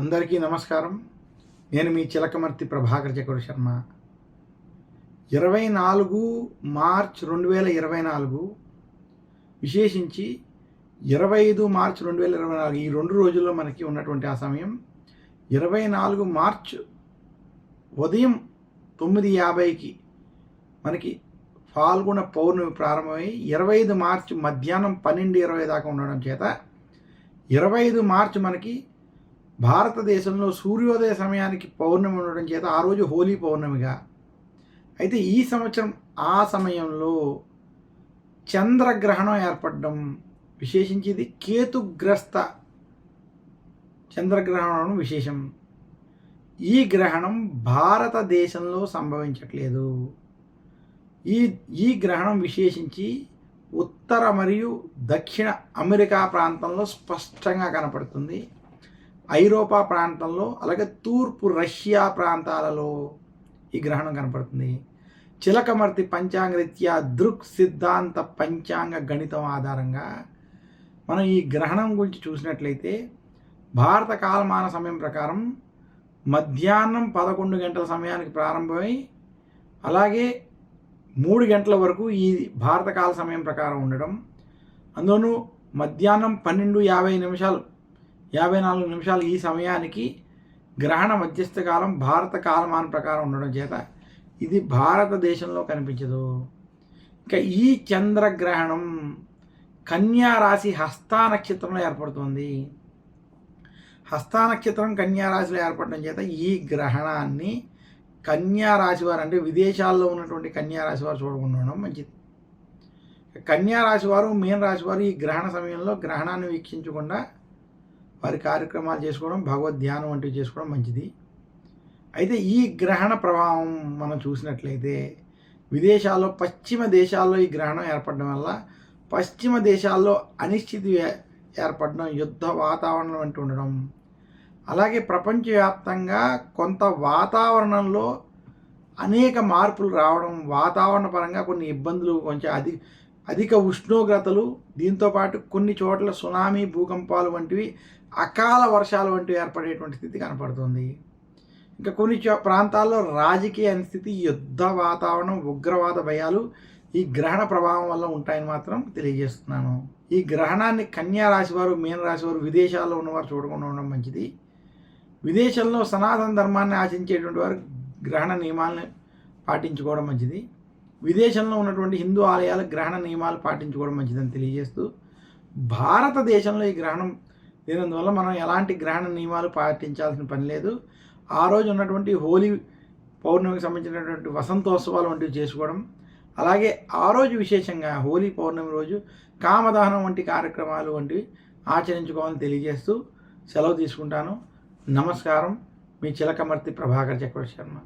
అందరికీ నమస్కారం. నేను మీ చిలకమర్తి ప్రభాకర్ చక్రవర్తి శర్మ. ఇరవై నాలుగు మార్చ్ రెండు వేల ఇరవై నాలుగు విశేషించి ఇరవై ఐదు మార్చ్ రెండు వేల ఇరవై నాలుగు ఈ రెండు రోజుల్లో మనకి ఉన్నటువంటి ఆ సమయం. ఇరవై నాలుగు మార్చ్ ఉదయం తొమ్మిది యాభైకి మనకి ఫాల్గుణ పౌర్ణమి ప్రారంభమై ఇరవై ఐదు మార్చ్ మధ్యాహ్నం పన్నెండు ఇరవై దాకా ఉండడం చేత ఇరవై ఐదు మార్చ్ మనకి భారతదేశంలో సూర్యోదయ సమయానికి పౌర్ణమి ఉండడం చేత ఆ రోజు హోలీ పౌర్ణమిగా. అయితే ఈ సంవత్సరం ఆ సమయంలో చంద్రగ్రహణం ఏర్పడడం విశేషించి ఇది కేతుగ్రస్త చంద్రగ్రహణం విశేషం. ఈ గ్రహణం భారతదేశంలో సంభవించట్లేదు. ఈ ఈ గ్రహణం విశేషించి ఉత్తర మరియు దక్షిణ అమెరికా ప్రాంతంలో స్పష్టంగా కనపడుతుంది. ఐరోపా ప్రాంతంలో అలాగే తూర్పు రష్యా ప్రాంతాలలో ఈ గ్రహణం కనపడుతుంది. చిలకమర్తి పంచాంగరీత్యా దృక్ సిద్ధాంత పంచాంగ గణితం ఆధారంగా మనం ఈ గ్రహణం గురించి చూసినట్లయితే భారత కాలమాన సమయం ప్రకారం మధ్యాహ్నం పదకొండు గంటల సమయానికి ప్రారంభమై అలాగే మూడు గంటల వరకు ఈ భారత కాల సమయం ప్రకారం ఉండడం. అందులోనూ మధ్యాహ్నం పన్నెండు యాభై నిమిషాలు యాభై నాలుగు నిమిషాలు ఈ సమయానికి గ్రహణ మధ్యస్థ కాలం భారత కాలమాన ప్రకారం ఉండడం చేత ఇది భారతదేశంలో కనిపించదు. ఇంకా ఈ చంద్రగ్రహణం కన్యారాశి హస్తా నక్షత్రంలో ఏర్పడుతుంది. హస్తా నక్షత్రం కన్యా రాశిలో ఏర్పడడం చేత ఈ గ్రహణాన్ని కన్యారాశి వారు అంటే విదేశాల్లో ఉన్నటువంటి కన్యారాశి వారు చూడకుండా ఉండడం మంచిది. కన్యారాశి వారు మీన రాశి వారు ఈ గ్రహణ సమయంలో గ్రహణాన్ని వీక్షించకుండా వారి కార్యక్రమాలు చేసుకోవడం భగవద్ ధ్యానం వంటివి చేసుకోవడం మంచిది. అయితే ఈ గ్రహణ ప్రభావం మనం చూసినట్లయితే విదేశాల్లో పశ్చిమ దేశాల్లో ఈ గ్రహణం ఏర్పడడం వల్ల పశ్చిమ దేశాల్లో అనిశ్చితి ఏర్పడడం యుద్ధ వాతావరణం వంటి ఉండడం అలాగే ప్రపంచవ్యాప్తంగా కొంత వాతావరణంలో అనేక మార్పులు రావడం వాతావరణ పరంగా కొన్ని ఇబ్బందులు కొంచెం అది అధిక ఉష్ణోగ్రతలు దీంతోపాటు కొన్ని చోట్ల సునామీ భూకంపాలు వంటివి అకాల వర్షాలు వంటివి ఏర్పడేటువంటి స్థితి కనపడుతుంది. ఇంకా కొన్ని ప్రాంతాల్లో రాజకీయ స్థితి యుద్ధ వాతావరణం ఉగ్రవాద భయాలు ఈ గ్రహణ ప్రభావం వల్ల ఉంటాయని మాత్రం తెలియజేస్తున్నాను. ఈ గ్రహణాన్ని కన్యా రాశివారు మీన రాశివారు విదేశాల్లో ఉన్నవారు చూడకుండా ఉండడం మంచిది. విదేశంలో సనాతన ధర్మాన్ని ఆశించేటువంటి వారు గ్రహణ నియమాలను పాటించుకోవడం మంచిది. విదేశంలో ఉన్నటువంటి హిందూ ఆలయాలు గ్రహణ నియమాలు పాటించుకోవడం మంచిదని తెలియజేస్తూ భారతదేశంలో ఈ గ్రహణం దీనివల్ల మనం ఎలాంటి గ్రహణ నియమాలు పాటించాల్సిన పని లేదు. ఆ రోజు ఉన్నటువంటి హోలీ పౌర్ణమికి సంబంధించినటువంటి వసంతోత్సవాలు వంటివి చేసుకోవడం. అలాగే ఆ రోజు విశేషంగా హోలీ పౌర్ణమి రోజు కామదహనం వంటి కార్యక్రమాలు వంటివి ఆచరించుకోవాలని తెలియజేస్తూ సెలవు తీసుకుంటాను. నమస్కారం. మీ చిలకమర్తి ప్రభాకర్ చక్రవర్తి శర్మ.